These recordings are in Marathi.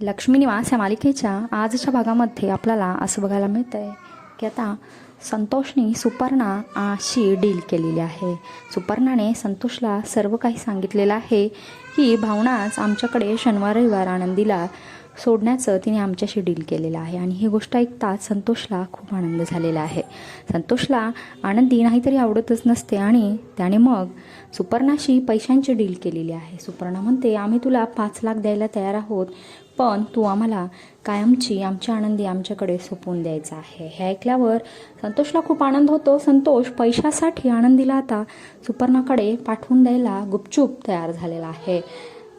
लक्ष्मी निवास या मालिकेच्या आजच्या भागामध्ये आपल्याला असं बघायला मिळतं आहे की आता संतोषने सुपर्णा अशी डील केलेली आहे. सुपर्णाने संतोषला सर्व काही सांगितलेलं आहे की भावनाच आमच्याकडे शनिवार रविवार आनंदीला सोडण्याचं तिने आमच्याशी डील केलेलं आहे. आणि ही गोष्ट ऐकताच संतोषला खूप आनंद झालेला आहे. संतोषला आनंदी नाहीतरी आवडतच नसते आणि त्याने मग सुपर्णाशी पैशांची डील केलेली आहे. सुपर्णा म्हणते आम्ही तुला पाच लाख द्यायला तयार आहोत पण तू आम्हाला कायमची आमची आनंदी आमच्याकडे सोपवून द्यायचा आहे. हे ऐकल्यावर संतोषला खूप आनंद होतो. संतोष पैशासाठी आनंदीला आता सुपर्णाकडे पाठवून द्यायला गुपचूप तयार झालेला आहे.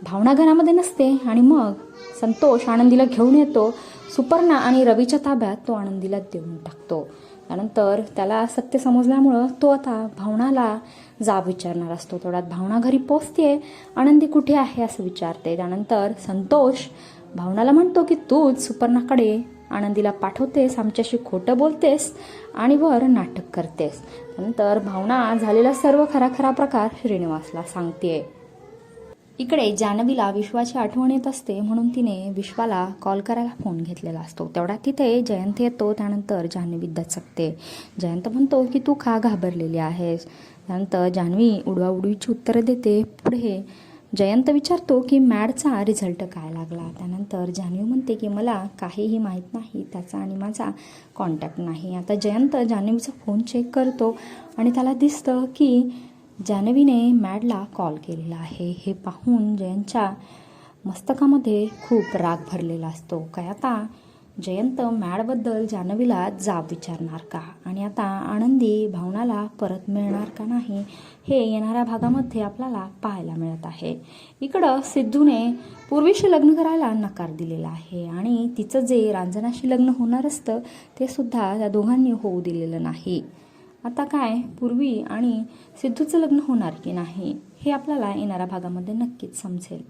भावना घरामध्ये नसते आणि मग संतोष आनंदीला घेऊन येतो सुपर्णा आणि रवीच्या ताब्यात तो आनंदीला देऊन टाकतो. त्यानंतर त्याला सत्य समजल्यामुळं तो आता भावनाला जाब विचारणार असतो. तेवढ्यात भावना घरी पोचते आनंदी कुठे आहे असं विचारते. त्यानंतर संतोष भावनाला म्हणतो की तूच सुपर्णाकडे आनंदीला पाठवतेस आमच्याशी खोटं बोलतेस आणि वर नाटक करतेस. त्यानंतर भावना झालेला सर्व खरा खरा प्रकार श्रीनिवासला सांगते इकडे जानवीला विश्वाची आठवण येत असते म्हणून तिने विश्वाला कॉल करायला फोन घेतलेला असतो. तेवढ्यात तिथे जयंत येतो त्यानंतर जान्हवी दचकते जयंत म्हणतो की तू का घाबरलेली आहेस? त्यानंतर जान्हवी उडवाउडवीची उत्तरं देते. पुढे जयंत विचारतो की मॅडचा रिझल्ट काय लागला? त्यानंतर जान्हवी म्हणते की मला काहीही माहीत नाही त्याचा आणि माझा कॉन्टॅक्ट नाही. आता जयंत जान्हवीचा फोन चेक करतो आणि त्याला दिसतं की जान्हवीने मॅडला कॉल केलेला आहे. हे पाहून जयंतच्या मस्तकामध्ये खूप राग भरलेला असतो. काय आता जयंत मॅडबद्दल जान्हवीला जाब विचारणार का? आणि आता आनंदी भावनाला परत मिळणार का नाही हे येणाऱ्या भागामध्ये आपल्याला पाहायला मिळत आहे. इकडं सिद्धूने पूर्वीशी लग्न करायला नकार दिलेला आहे आणि तिचं जे रांजणाशी लग्न होणार असतं ते सुद्धा त्या दोघांनी होऊ दिलेलं नाही. आता काय? पूर्वी आणि सिद्धूचं लग्न होणार की नाही हे आपल्याला येणाऱ्या भागामध्ये नक्कीच समजेल.